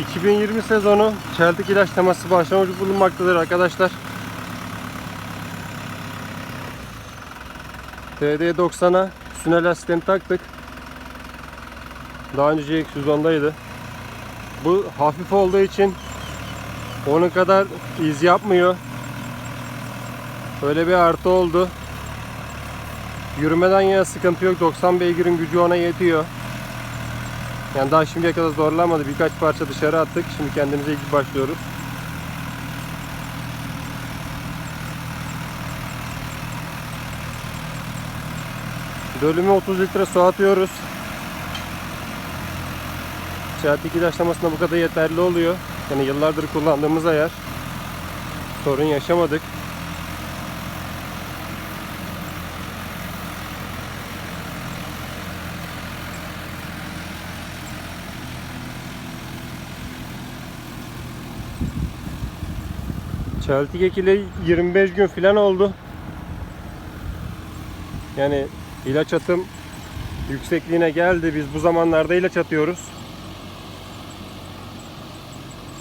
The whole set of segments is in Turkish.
2020 sezonu çeltik ilaç teması başlangıcı bulunmaktadır arkadaşlar. TD90'a sünel lastiklerini taktık. Daha önce CX110'daydı. Bu hafif olduğu için onun kadar iz yapmıyor. Böyle bir artı oldu. Yürümeden yine sıkıntı yok. 90 beygirin gücü ona yetiyor. Yani daha şimdiye kadar zorlamadı. Birkaç parça dışarı attık. Şimdi kendimize ilk başlıyoruz. Bölümü 30 litre su atıyoruz. Çeltik ilaçlamasına bu kadar yeterli oluyor. Yani yıllardır kullandığımız ayar. Sorun yaşamadık. Çeltik ekili 25 gün falan oldu. Yani ilaç atım yüksekliğine geldi. Biz bu zamanlarda ilaç atıyoruz.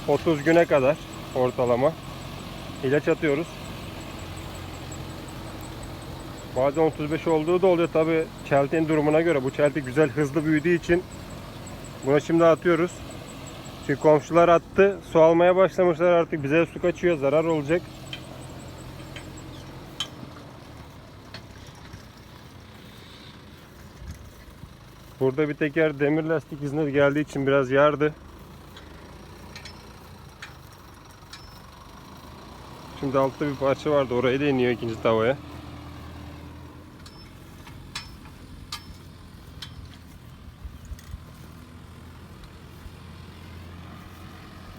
30 güne kadar ortalama ilaç atıyoruz. Bazen 35 olduğu da oluyor tabi çeltin durumuna göre. Bu çelti güzel hızlı büyüdüğü için buna şimdi atıyoruz. Çünkü komşular attı. Su almaya başlamışlar artık. Bize su kaçıyor. Zarar olacak. Burada bir teker demir lastik izine geldiği için biraz yardı. Şimdi altta bir parça vardı. Orayı da iniyor ikinci tavaya.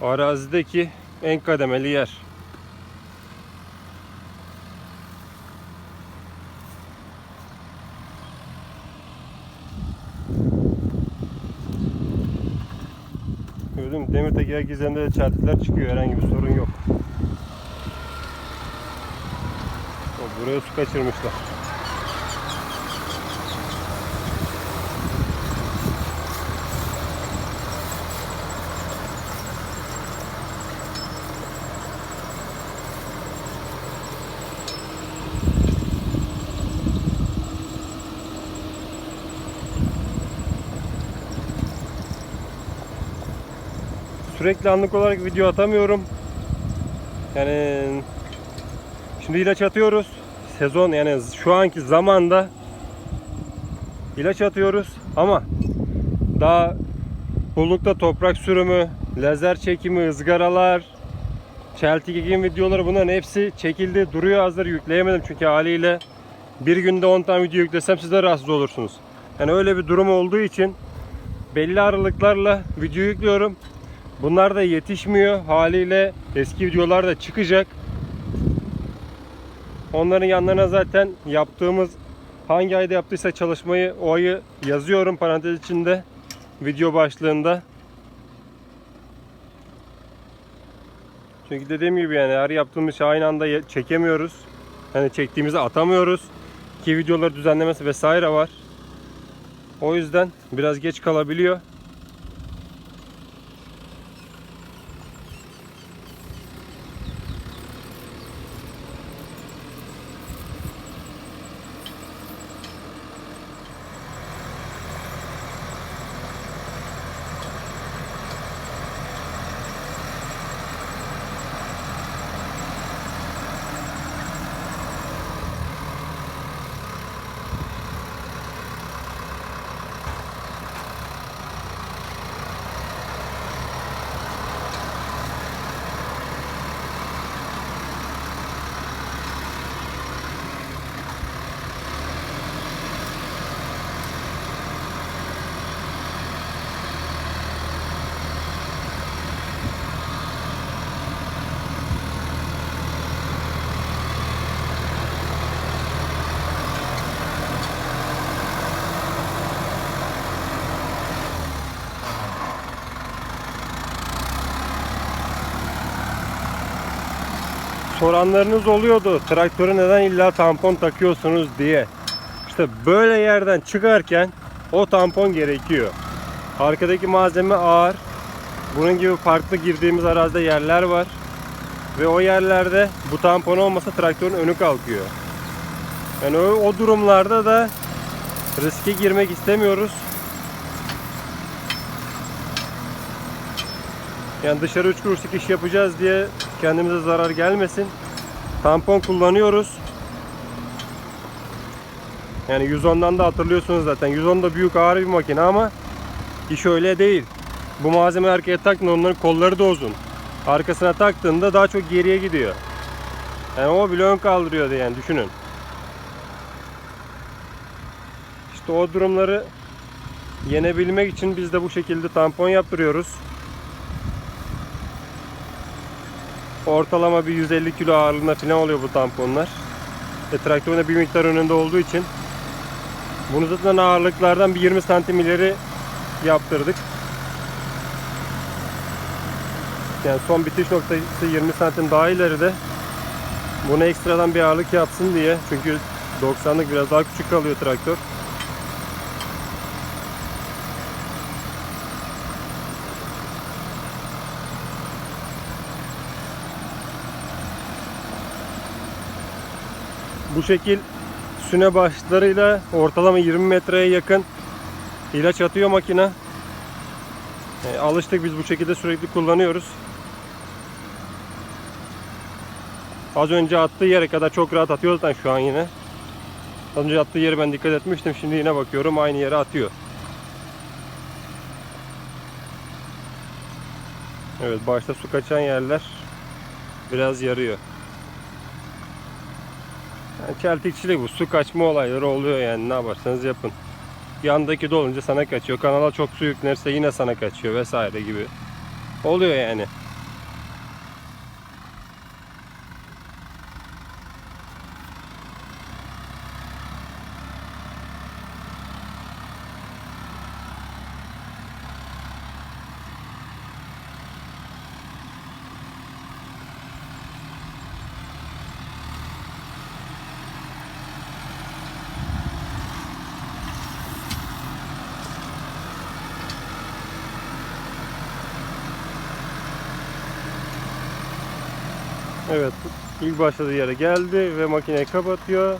Arazideki en kademeli yer. Gördün mü? Demir teker gizlerinde de çeltikler çıkıyor. Herhangi bir sorun yok. O, Buraya su kaçırmışlar. Sürekli anlık olarak video atamıyorum. Yani şimdi ilaç atıyoruz. Sezon yani şu anki zamanda ilaç atıyoruz ama daha bullukta toprak sürümü, lazer çekimi, ızgaralar, çeltik ekim videoları bunların hepsi çekildi. Duruyor hazır yükleyemedim çünkü haliyle bir günde 10 tane video yüklesem siz de rahatsız olursunuz. Yani öyle bir durum olduğu için belli aralıklarla video yüklüyorum. Bunlar da yetişmiyor. Haliyle eski videolar da çıkacak. Onların yanlarına zaten yaptığımız hangi ayda yaptıysa çalışmayı o ayı yazıyorum parantez içinde video başlığında. Çünkü dediğim gibi yani her yaptığımız şey aynı anda çekemiyoruz. Hani çektiğimizi atamıyoruz. Ki videoları düzenlemesi vesaire var. O yüzden biraz geç kalabiliyor. Soranlarınız oluyordu. Traktöre neden illa tampon takıyorsunuz diye. İşte böyle yerden çıkarken o tampon gerekiyor. Arkadaki malzeme ağır. Bunun gibi farklı girdiğimiz arazide yerler var. Ve o yerlerde bu tampon olmasa traktörün önü kalkıyor. Yani o, o durumlarda da riske girmek istemiyoruz. Yani dışarı 3 kuruşluk iş yapacağız diye kendimize zarar gelmesin. Tampon kullanıyoruz. Yani 110'dan da hatırlıyorsunuz zaten. 110 da büyük ağır bir makine ama iş öyle değil. Bu malzeme arkaya taktığında onların kolları da uzun. Arkasına taktığında daha çok geriye gidiyor. Yani o bile ön kaldırıyordu yani düşünün. İşte o durumları yenebilmek için biz de bu şekilde tampon yaptırıyoruz. Ortalama bir 150 kilo ağırlığında falan oluyor bu tamponlar. E, traktörün de bir miktar önünde olduğu için bunu zaten ağırlıklardan bir 20 santim ileri yaptırdık. Yani son bitiş noktası 20 santim daha ileride. Buna ekstradan bir ağırlık yapsın diye. Çünkü 90'lık biraz daha küçük kalıyor traktör. Bu şekil süne başlarıyla ortalama 20 metreye yakın ilaç atıyor makine. E, alıştık biz bu şekilde sürekli kullanıyoruz. Az önce attığı yere kadar çok rahat atıyor zaten şu an yine. Az önce attığı yere ben dikkat etmiştim. Şimdi yine bakıyorum aynı yere atıyor. Evet başta su kaçan yerler biraz yarıyor. Çeltikçilik bu. Su kaçma olayları oluyor yani ne yaparsanız yapın. Yandaki dolunca sana kaçıyor. Kanala çok su yüklenirse yine sana kaçıyor vesaire gibi. Oluyor yani. Evet, ilk başladığı yere geldi ve makineyi kapatıyor.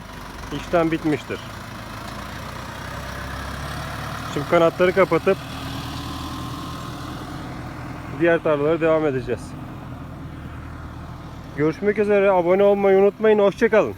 İşlem bitmiştir. Şimdi kanatları kapatıp diğer tarlalara devam edeceğiz. Görüşmek üzere. Abone olmayı unutmayın. Hoşçakalın.